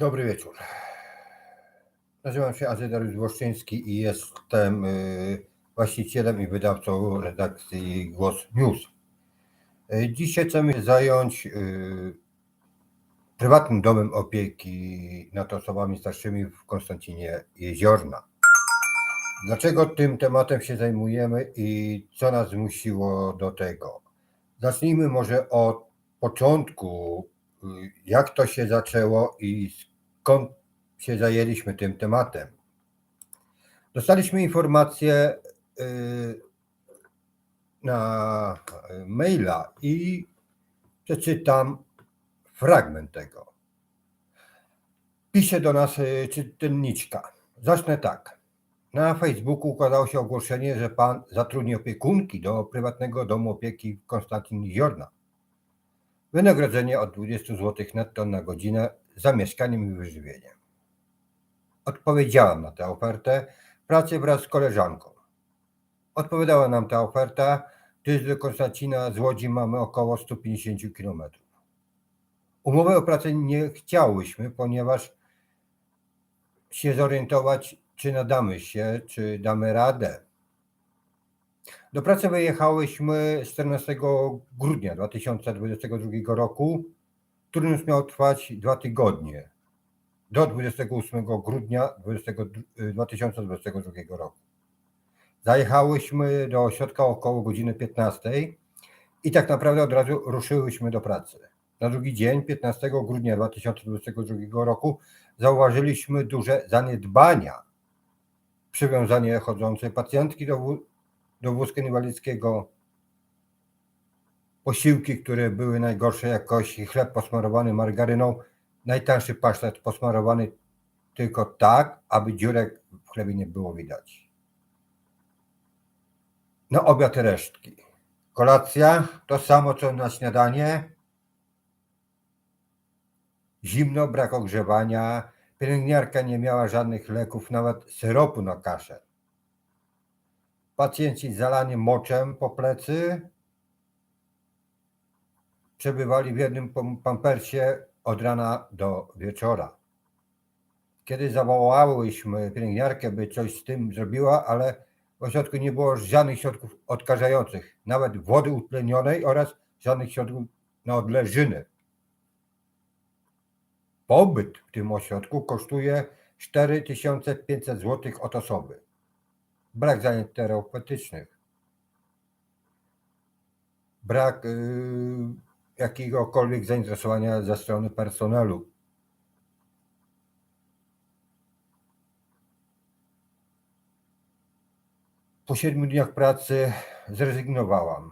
Dobry wieczór. Nazywam się Andrzej Dariusz Włoszczyński i jestem y, właścicielem i wydawcą redakcji Głos News. Y, Dzisiaj chcemy się zająć y, prywatnym domem opieki nad osobami starszymi w Konstancinie Jeziorna. Dlaczego tym tematem się zajmujemy i co nas zmusiło do tego? Zacznijmy może od początku, jak to się zaczęło i skąd się zajęliśmy tym tematem. Dostaliśmy informację y, na maila i przeczytam fragment tego. Pisze do nas y, czytelniczka. Zacznę tak. Na Facebooku ukazało się ogłoszenie, że pan zatrudni opiekunki do prywatnego domu opieki Konstantin Jeziorna. Wynagrodzenie od 20 zł netto na godzinę za mieszkaniem i wyżywieniem. Odpowiedziałam na tę ofertę pracy wraz z koleżanką. Odpowiadała nam ta oferta, gdyż do Konstancina z Łodzi mamy około 150 km. Umowy o pracę nie chciałyśmy, ponieważ się zorientować, czy nadamy się, czy damy radę. Do pracy wyjechałyśmy 14 grudnia 2022 roku. Turnus miał trwać dwa tygodnie do 28 grudnia 20, 2022 roku. Zajechałyśmy do ośrodka około godziny 15 i tak naprawdę od razu ruszyłyśmy do pracy. Na drugi dzień, 15 grudnia 2022 roku, zauważyliśmy duże zaniedbania. Przywiązanie chodzącej pacjentki do, wó- do wózka inwalidzkiego, posiłki, które były najgorszej jakości, chleb posmarowany margaryną, najtańszy pasztet posmarowany tylko tak, aby dziurek w chlebie nie było widać. Na obiad resztki. Kolacja to samo co na śniadanie. Zimno, brak ogrzewania. Pielęgniarka nie miała żadnych leków, nawet syropu na kaszel. Pacjenci zalani moczem po plecy przebywali w jednym pampersie od rana do wieczora. Kiedy zawołałyśmy pielęgniarkę, by coś z tym zrobiła, ale w ośrodku nie było żadnych środków odkażających, nawet wody utlenionej oraz żadnych środków na odleżyny. Pobyt w tym ośrodku kosztuje 4500 zł od osoby. Brak zajęć terapeutycznych. Brak yy, jakiegokolwiek zainteresowania ze strony personelu. Po siedmiu dniach pracy zrezygnowałam.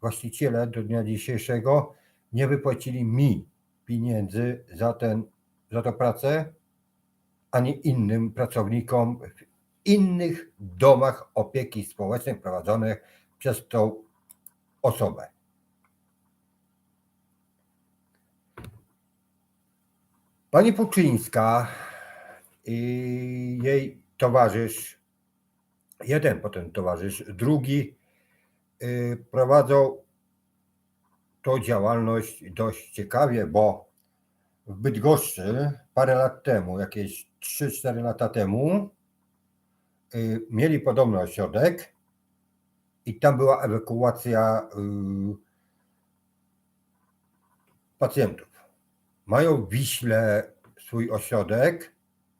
Właściciele do dnia dzisiejszego nie wypłacili mi pieniędzy za, ten, za tę pracę, ani innym pracownikom w innych domach opieki społecznej prowadzonych przez tą osobę. Pani Puczyńska i jej towarzysz, jeden potem towarzysz, drugi y, prowadzą tą działalność dość ciekawie, bo w Bydgoszczy parę lat temu, jakieś 3-4 lata temu, y, mieli podobny ośrodek i tam była ewakuacja y, pacjentów. Mają w Wiśle swój ośrodek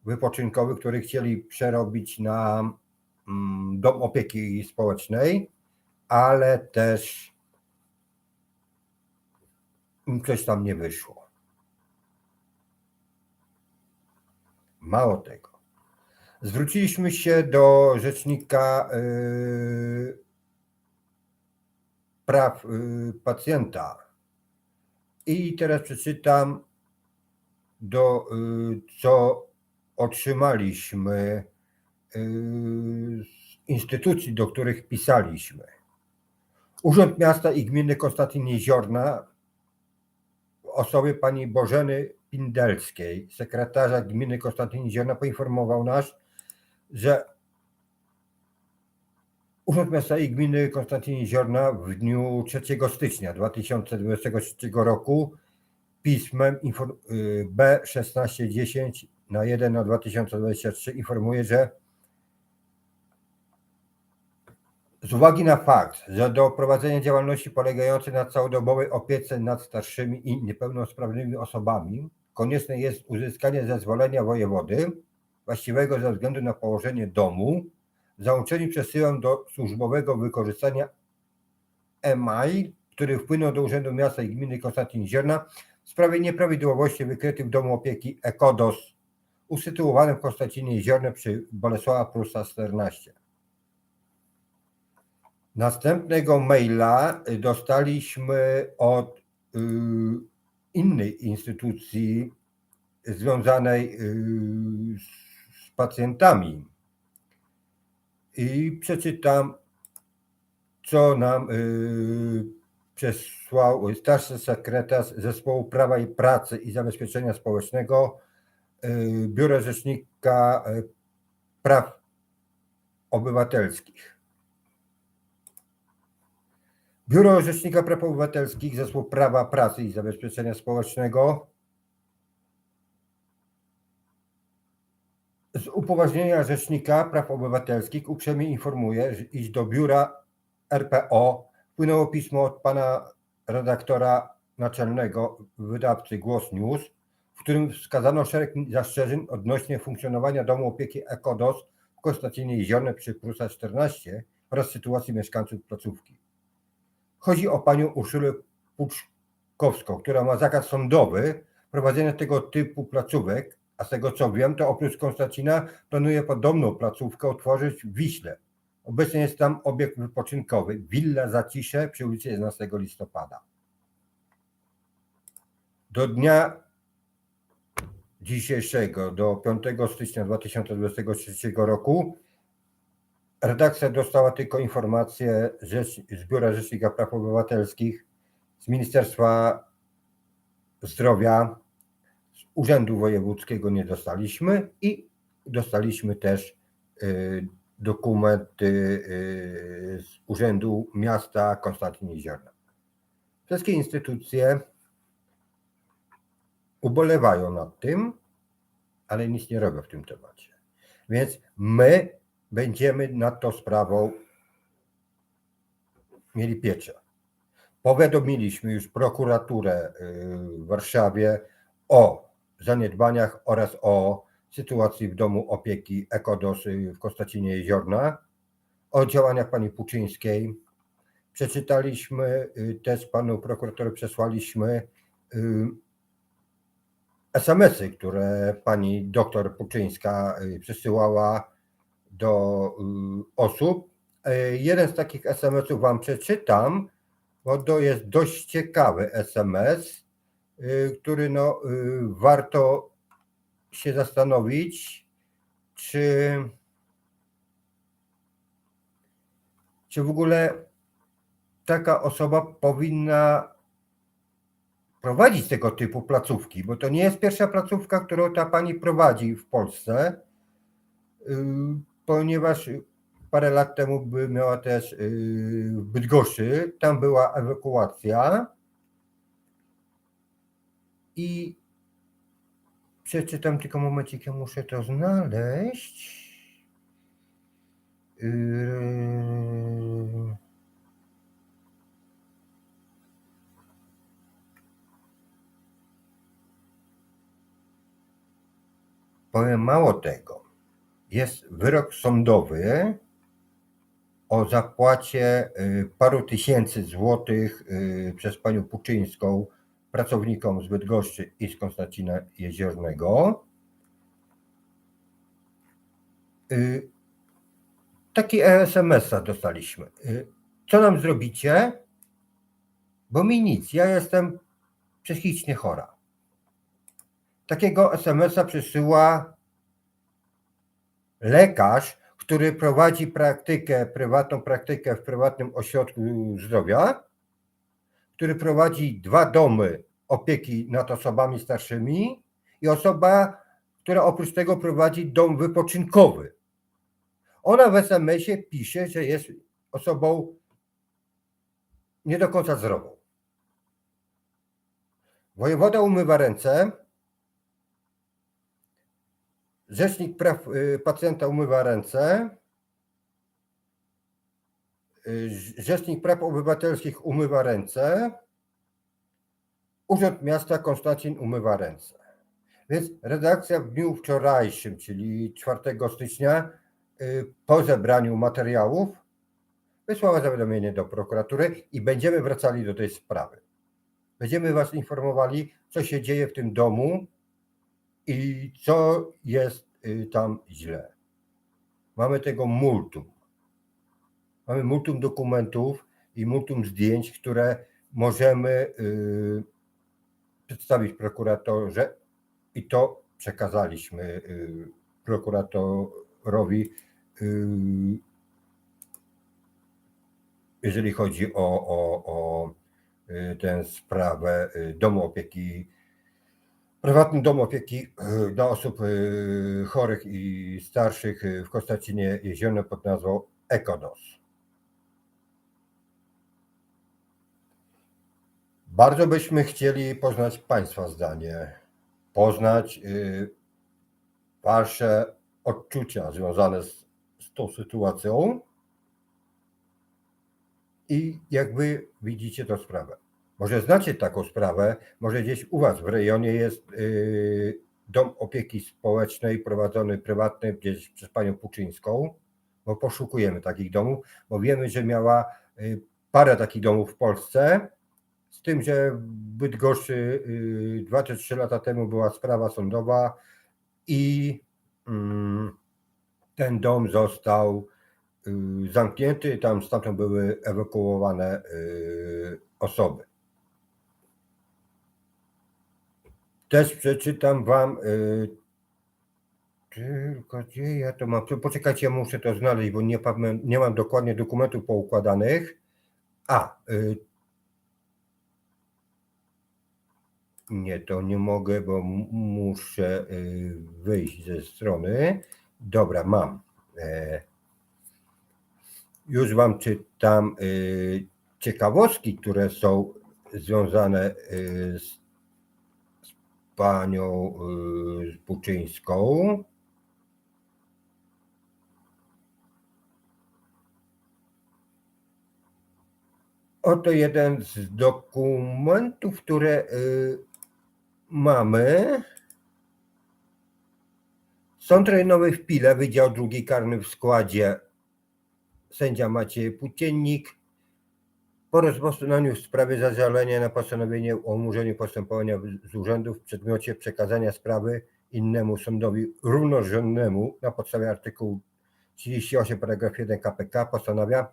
wypoczynkowy, który chcieli przerobić na mm, dom opieki społecznej, ale też im coś tam nie wyszło. Mało tego. Zwróciliśmy się do rzecznika yy, praw yy, pacjenta i teraz przeczytam do y, co otrzymaliśmy y, z instytucji, do których pisaliśmy. Urząd Miasta i Gminy Konstantyn Jeziorna w osobie pani Bożeny Pindelskiej, sekretarza gminy Konstantyn Jeziorna poinformował nas, że Urząd Miasta i Gminy Konstantyn Jeziorna w dniu 3 stycznia 2023 roku pismem y, B1610 na 1 na 2023 informuje, że z uwagi na fakt, że do prowadzenia działalności polegającej na całodobowej opiece nad starszymi i niepełnosprawnymi osobami konieczne jest uzyskanie zezwolenia wojewody właściwego ze względu na położenie domu, załączeni przesyłam do służbowego wykorzystania e-mail, który wpłynął do Urzędu Miasta i Gminy Konstantin Zierna w sprawie nieprawidłowości wykrytych w domu opieki EKODOS usytuowanym w Konstantinie Jeziorne przy Bolesława Prusa 14. Następnego maila dostaliśmy od y, innej instytucji związanej y, z pacjentami. I przeczytam, co nam y, przesłał starszy sekretarz Zespołu Prawa i Pracy i Zabezpieczenia Społecznego y, Biuro Rzecznika y, Praw Obywatelskich. Biuro Rzecznika Praw Obywatelskich, Zespół Prawa Pracy i Zabezpieczenia Społecznego z upoważnienia Rzecznika Praw Obywatelskich uprzejmie informuję, że iż do biura RPO wpłynęło pismo od pana redaktora naczelnego wydawcy Głos News, w którym wskazano szereg zastrzeżeń odnośnie funkcjonowania domu opieki EKODOS w Konstancinie Jeziorne przy Prusa 14 oraz sytuacji mieszkańców placówki. Chodzi o panią Urszulę Puczkowską, która ma zakaz sądowy prowadzenia tego typu placówek, a z tego co wiem, to oprócz Konstancina planuje podobną placówkę otworzyć w Wiśle. Obecnie jest tam obiekt wypoczynkowy, Willa Zacisze przy ulicy 11 listopada. Do dnia dzisiejszego, do 5 stycznia 2023 roku, redakcja dostała tylko informację z Biura Rzecznika Praw Obywatelskich, z Ministerstwa Zdrowia, z Urzędu Wojewódzkiego nie dostaliśmy i dostaliśmy też y, dokumenty y, z Urzędu Miasta Konstantin Jeziorna. Wszystkie instytucje ubolewają nad tym, ale nic nie robią w tym temacie. Więc my będziemy nad tą sprawą mieli pieczę. Powiadomiliśmy już prokuraturę y, w Warszawie o zaniedbaniach oraz o sytuacji w domu opieki Ekodos w Konstancinie Jeziorna, o działaniach pani Puczyńskiej. Przeczytaliśmy y, też panu prokuratorowi przesłaliśmy y, SMS-y, które pani doktor Puczyńska y, przesyłała do osób. Y, Jeden z takich SMS-ów wam przeczytam, bo to jest dość ciekawy SMS, który no, warto się zastanowić, czy, czy w ogóle taka osoba powinna prowadzić tego typu placówki, bo to nie jest pierwsza placówka, którą ta pani prowadzi w Polsce, y, ponieważ parę lat temu by miała też y, w Bydgoszczy, tam była ewakuacja. I przeczytam tylko momencik, ja muszę to znaleźć. Yy... Powiem mało tego. Jest wyrok sądowy o zapłacie y, paru tysięcy złotych y, przez panią Puczyńską pracownikom z Bydgoszczy i z Konstancina Jeziornego. Y, Taki SMS-a dostaliśmy. Y, Co nam zrobicie? Bo mi nic, ja jestem psychicznie chora. Takiego SMS-a przysyła lekarz, który prowadzi praktykę, prywatną praktykę w prywatnym ośrodku zdrowia, który prowadzi dwa domy opieki nad osobami starszymi i osoba, która oprócz tego prowadzi dom wypoczynkowy. Ona w SMS-ie pisze, że jest osobą nie do końca zdrową. Wojewoda umywa ręce. Rzecznik Praw y, Pacjenta umywa ręce. Rzecznik Praw Obywatelskich umywa ręce. Urząd Miasta Konstancin umywa ręce. Więc redakcja w dniu wczorajszym, czyli 4 stycznia, y, po zebraniu materiałów, wysłała zawiadomienie do prokuratury i będziemy wracali do tej sprawy. Będziemy Was informowali, co się dzieje w tym domu i co jest y, tam źle. Mamy tego multum. Mamy multum dokumentów i multum zdjęć, które możemy y, przedstawić prokuratorze i to przekazaliśmy y, prokuratorowi, y, jeżeli chodzi o, o, o tę sprawę domu opieki, prywatnym domu opieki dla osób chorych i starszych w Konstancinie Jeziornym pod nazwą Ekonos. Bardzo byśmy chcieli poznać Państwa zdanie, poznać y, Wasze odczucia związane z, z tą sytuacją i jak Wy widzicie tę sprawę. Może znacie taką sprawę, może gdzieś u Was w rejonie jest y, dom opieki społecznej prowadzony prywatny gdzieś przez Panią Puczyńską, bo poszukujemy takich domów, bo wiemy, że miała y, parę takich domów w Polsce, z tym, że w Bydgoszczy 2 czy 3 lata temu była sprawa sądowa i mm, ten dom został y, zamknięty, tam stamtąd były ewakuowane y, osoby. Też przeczytam wam y, tylko gdzie ja to mam. Poczekajcie, muszę to znaleźć, bo nie, mam dokładnie dokumentów poukładanych. A, y, Nie, to nie mogę, bo muszę y, wyjść ze strony. Dobra, mam. E, Już Wam czytam y, ciekawostki, które są związane y, z, panią Buczyńską. Oto jeden z dokumentów, które mamy. Sąd rejonowy w Pile, Wydział Drugi Karny w składzie sędzia Maciej Płóciennik po rozpoznaniu w sprawie zażalenia na postanowienie o umorzeniu postępowania z urzędu w przedmiocie przekazania sprawy innemu sądowi równorzędnemu na podstawie artykułu 38 paragraf 1 KPK postanawia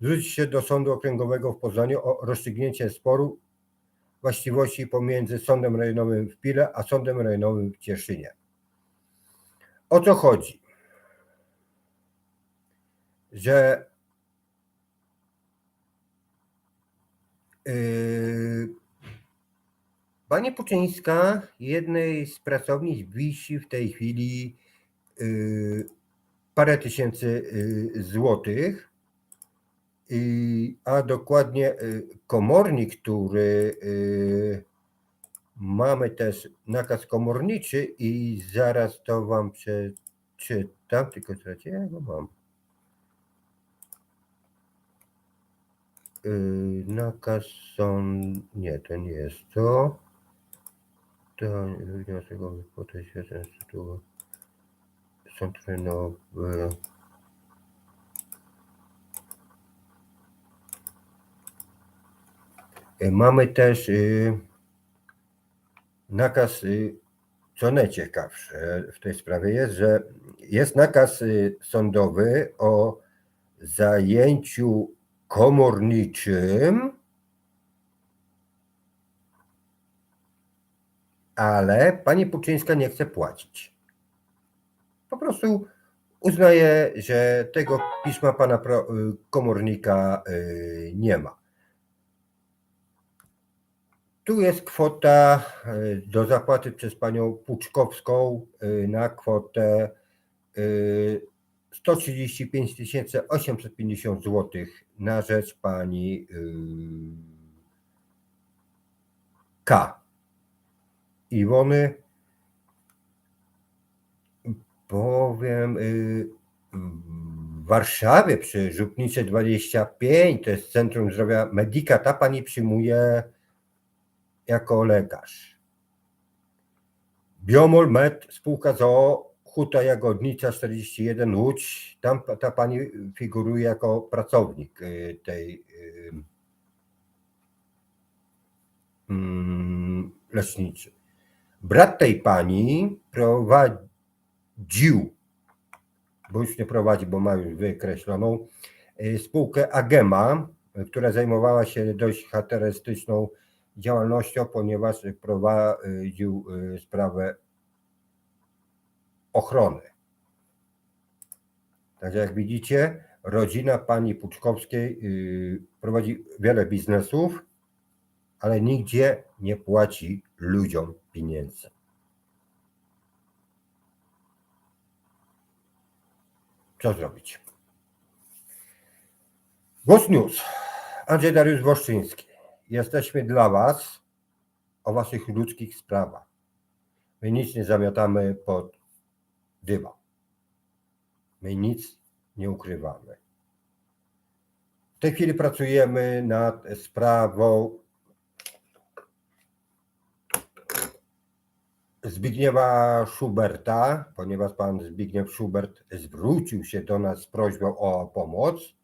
zwrócić się do Sądu Okręgowego w Poznaniu o rozstrzygnięcie sporu właściwości pomiędzy Sądem Rejonowym w Pile a Sądem Rejonowym w Cieszynie. O co chodzi? Że yy, pani Puczyńska, jednej z pracownic, wisi w tej chwili yy, parę tysięcy yy, złotych, a dokładnie y, komornik, który y, mamy też nakaz komorniczy i zaraz to wam przeczytam, tylko słuchajcie, ja go mam. Y, Nakaz sąd, nie, to nie jest to. To wniosek o wypłatę świadczeń z tytułu sąd rejonowy. Mamy też y, nakaz, y, co najciekawsze w tej sprawie jest, że jest nakaz y, sądowy o zajęciu komorniczym, ale pani Puczyńska nie chce płacić. Po prostu uznaje, że tego pisma pana komornika nie ma. Tu jest kwota y, do zapłaty przez panią Puczkowską y, na kwotę y, 135 850 zł na rzecz pani y, K. Iwony. Powiem, w Warszawie przy Żupnicy 25, to jest Centrum Zdrowia Medika, ta pani przyjmuje jako lekarz. Biomol Med, spółka ZOO, Huta Jagodnica 41 Łódź, tam ta pani figuruje jako pracownik y, tej y, mm, leczniczy. Brat tej pani prowadził, bo już nie prowadzi, bo ma już wykreśloną, y, spółkę Agema, która zajmowała się dość charakterystyczną działalnością, ponieważ prowadził y, sprawę ochrony. Także jak widzicie, rodzina pani Puczkowskiej y, prowadzi wiele biznesów, ale nigdzie nie płaci ludziom pieniędzy. Co zrobić? Głos News. Andrzej Dariusz Woszczyński. Jesteśmy dla Was o Waszych ludzkich sprawach. My nic nie zamiatamy pod dywan. My nic nie ukrywamy. W tej chwili pracujemy nad sprawą Zbigniewa Schuberta, ponieważ pan Zbigniew Schubert zwrócił się do nas z prośbą o pomoc.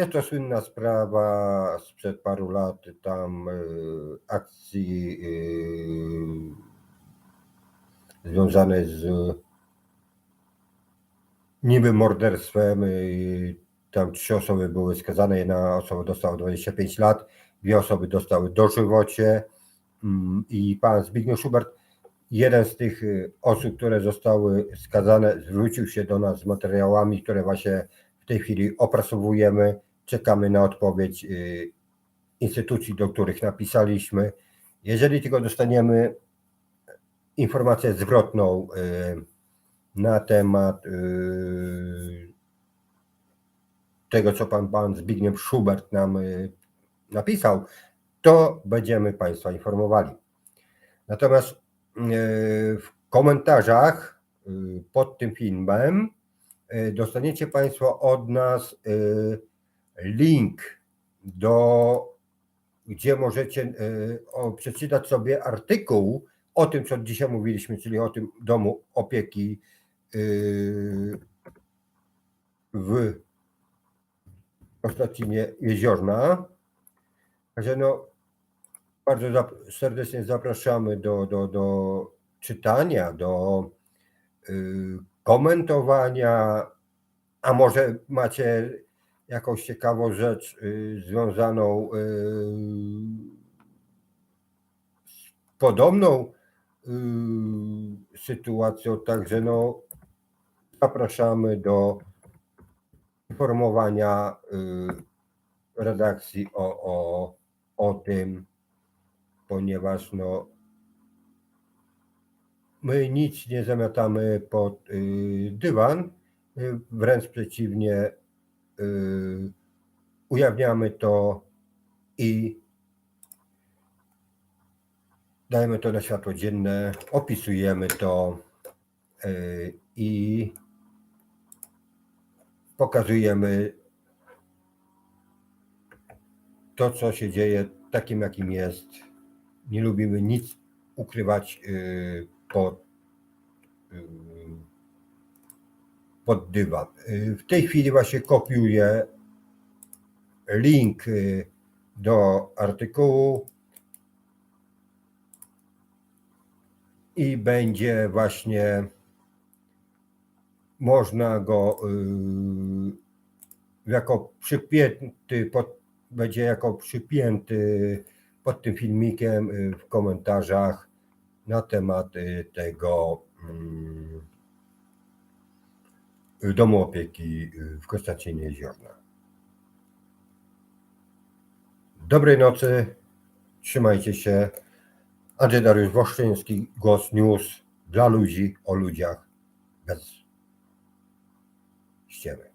Jest to słynna sprawa sprzed paru lat tam y, akcji y, związanej z niby morderstwem. y, Tam trzy osoby były skazane, jedna osoba dostała 25 lat, dwie osoby dostały dożywocie mm, i pan Zbigniew Schubert, jeden z tych osób, które zostały skazane, zwrócił się do nas z materiałami, które właśnie w tej chwili opracowujemy. Czekamy na odpowiedź y, instytucji, do których napisaliśmy. Jeżeli tylko dostaniemy informację zwrotną y, na temat y, tego, co pan, pan Zbigniew Schubert nam napisał, to będziemy Państwa informowali. Natomiast w komentarzach pod tym filmem dostaniecie Państwo od nas link do gdzie możecie o, przeczytać sobie artykuł o tym, co dzisiaj mówiliśmy, czyli o tym domu opieki y, w Konstancinie Jeziorna. Także no, bardzo zap- serdecznie zapraszamy do, do, do czytania, do y, komentowania, a może macie jakąś ciekawą rzecz y, związaną y, z podobną y, sytuacją, także no zapraszamy do informowania redakcji o, o, o tym, ponieważ no my nic nie zamiatamy pod dywan, wręcz przeciwnie, ujawniamy to i dajemy to na światło dzienne, opisujemy to y, i pokazujemy to, co się dzieje takim, jakim jest. Nie lubimy nic ukrywać y, pod, y, pod dywan. Y, W tej chwili właśnie kopiuję link y, do artykułu i będzie właśnie można go y, jako przypięty, pod, będzie jako przypięty pod tym filmikiem w komentarzach na temat tego mm, domu opieki y, w Konstancinie Jeziorna. Dobrej nocy, trzymajcie się. Andrzej Dariusz Woszczyński, Głos News dla ludzi, o ludziach, bez ściemy.